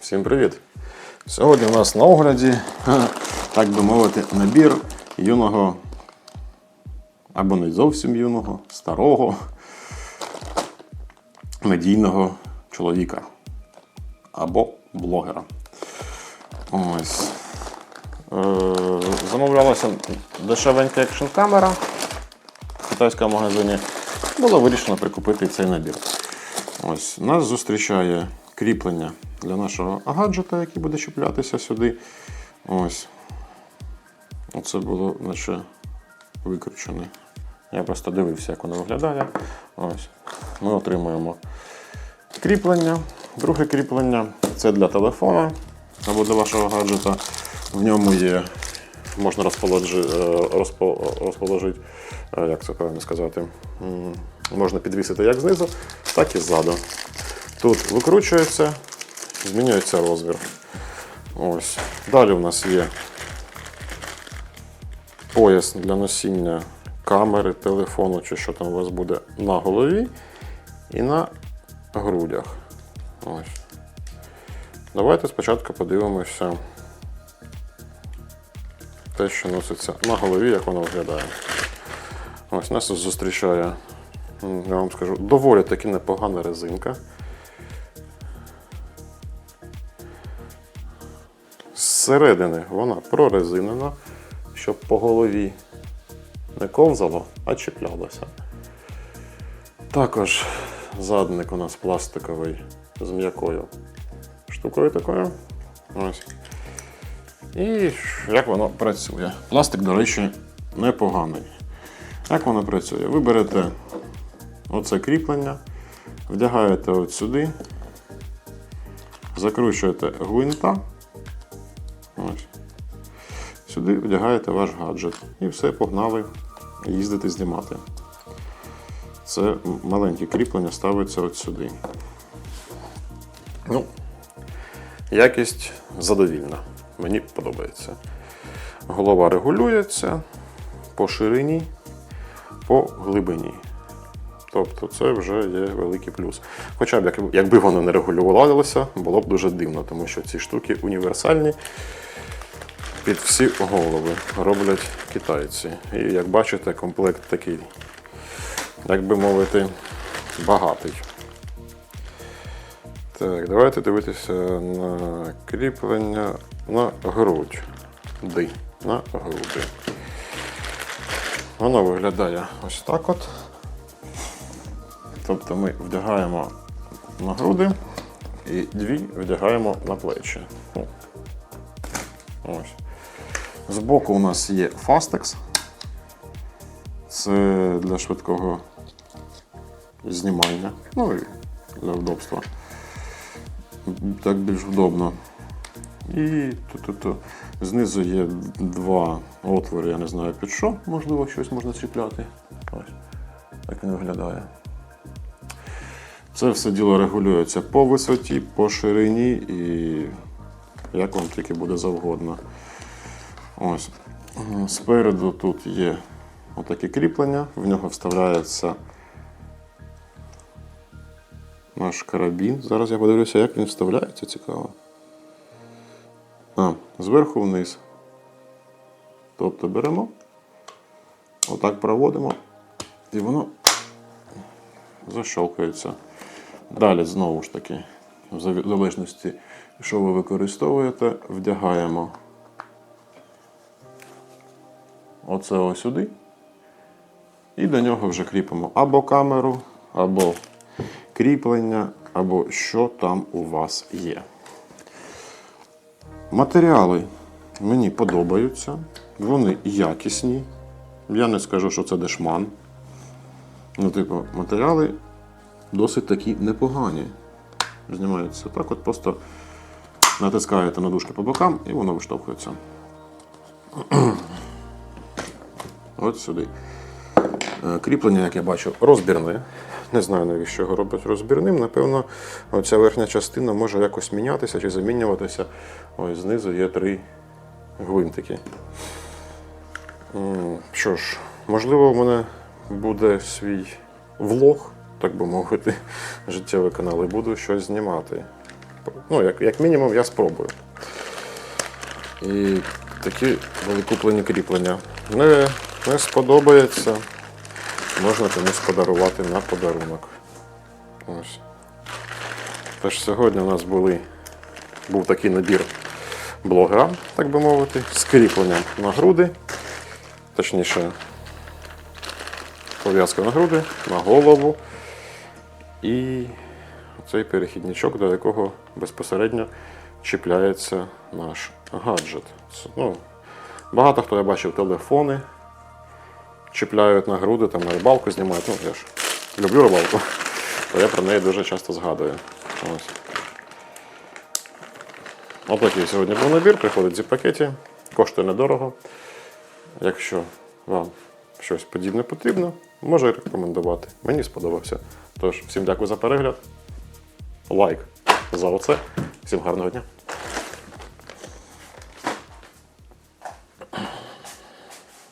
Всім привіт! Сьогодні у нас на огляді, так би мовити, набір юного або не зовсім юного, старого медійного чоловіка або блогера. Ось. Е, замовлялася дешевенька екшн камера в китайському магазині. Було вирішено прикупити цей набір. Ось нас зустрічає кріплення для нашого гаджета, який буде чіплятися сюди. Ось. Оце було наче викручене. Я просто дивився, як воно виглядає. Ось. Ми отримуємо кріплення. Друге кріплення це для телефона або для вашого гаджета. В ньому є, можна е, розположити, е, як це правильно сказати, можна підвісити як знизу, так і ззаду. Тут викручується, змінюється розмір. Ось. Далі у нас є пояс для носіння камери, телефону чи що там у вас буде на голові і на грудях. Ось. Давайте спочатку подивимося те, що носиться на голові, як воно виглядає. Ось нас зустрічає, я вам скажу, доволі таки непогана резинка. Зсередини вона прорезинена, щоб по голові не ковзало, а чіплялося. Також задник у нас пластиковий з м'якою штукою такою. Ось. І як воно працює. Пластик, до речі, непоганий. Як воно працює? Ви берете оце кріплення, вдягаєте от сюди, закручуєте гвинта. Ось. Сюди вдягаєте ваш гаджет. І все, погнали їздити знімати. Це маленьке кріплення ставиться от сюди. Ну, якість задовільна. Мені подобається. Голова регулюється по ширині, по глибині. Тобто це вже є великий плюс. Хоча б якби воно не регулювалося, було б дуже дивно, тому що ці штуки універсальні під всі голови роблять китайці. І як бачите, комплект такий, як би мовити, багатий. Так, давайте дивитися на кріплення на грудь. Ди. На груди. Воно виглядає ось так от. Тобто ми вдягаємо на груди і дві вдягаємо на плечі. Ось. Збоку у нас є Fastex. Це для швидкого знімання. Ну і для удобства. Так більш удобно. І тут знизу є два отвори, я не знаю під що, можливо, щось можна чіпляти. Ось. Так він виглядає. Це все діло регулюється по висоті, по ширині і як вам тільки буде завгодно. Ось. Спереду тут є отаке кріплення, в нього вставляється наш карабін. Зараз я подивлюся, як він вставляється, цікаво. А, зверху вниз. Тобто беремо, отак проводимо, і воно защолкується. Далі, знову ж таки, в залежності, що ви використовуєте, вдягаємо оце ось сюди. І до нього вже кріпимо або камеру, або кріплення, або що там у вас є. Матеріали мені подобаються, вони якісні. Я не скажу, що це дешман. Ну, типу, матеріали досить такі непогані. Знімаються так, от просто натискаєте на дужки по бокам і воно виштовхується. От сюди. Е, Кріплення, як я бачу, розбірне. Не знаю, навіщо його роблять розбірним. Напевно, оця верхня частина може якось мінятися чи замінюватися. Ось знизу є три гвинтики. Що ж, можливо, в мене буде свій влог, так би мовити, життєвий канал, і буду щось знімати. Ну, як, як мінімум, я спробую. І такі були куплені кріплення. Не, не сподобається. Можна комусь подарувати на подарунок. Ось. Тож сьогодні у нас були, був такий набір блогера, так би мовити, з кріпленням на груди. Точніше, пов'язка на груди, на голову. І цей перехідничок, до якого безпосередньо чіпляється наш гаджет. Ну, багато хто я бачив телефони, чіпляють на груди, там на рибалку знімають. Ну, я ж люблю рибалку, то я про неї дуже часто згадую. Ось. Ось такий сьогодні був набір, приходить зі пакеті, коштує недорого. Якщо вам щось подібне потрібно, можу рекомендувати. Мені сподобався. Тож, всім дякую за перегляд. Лайк за оце. Всім гарного дня.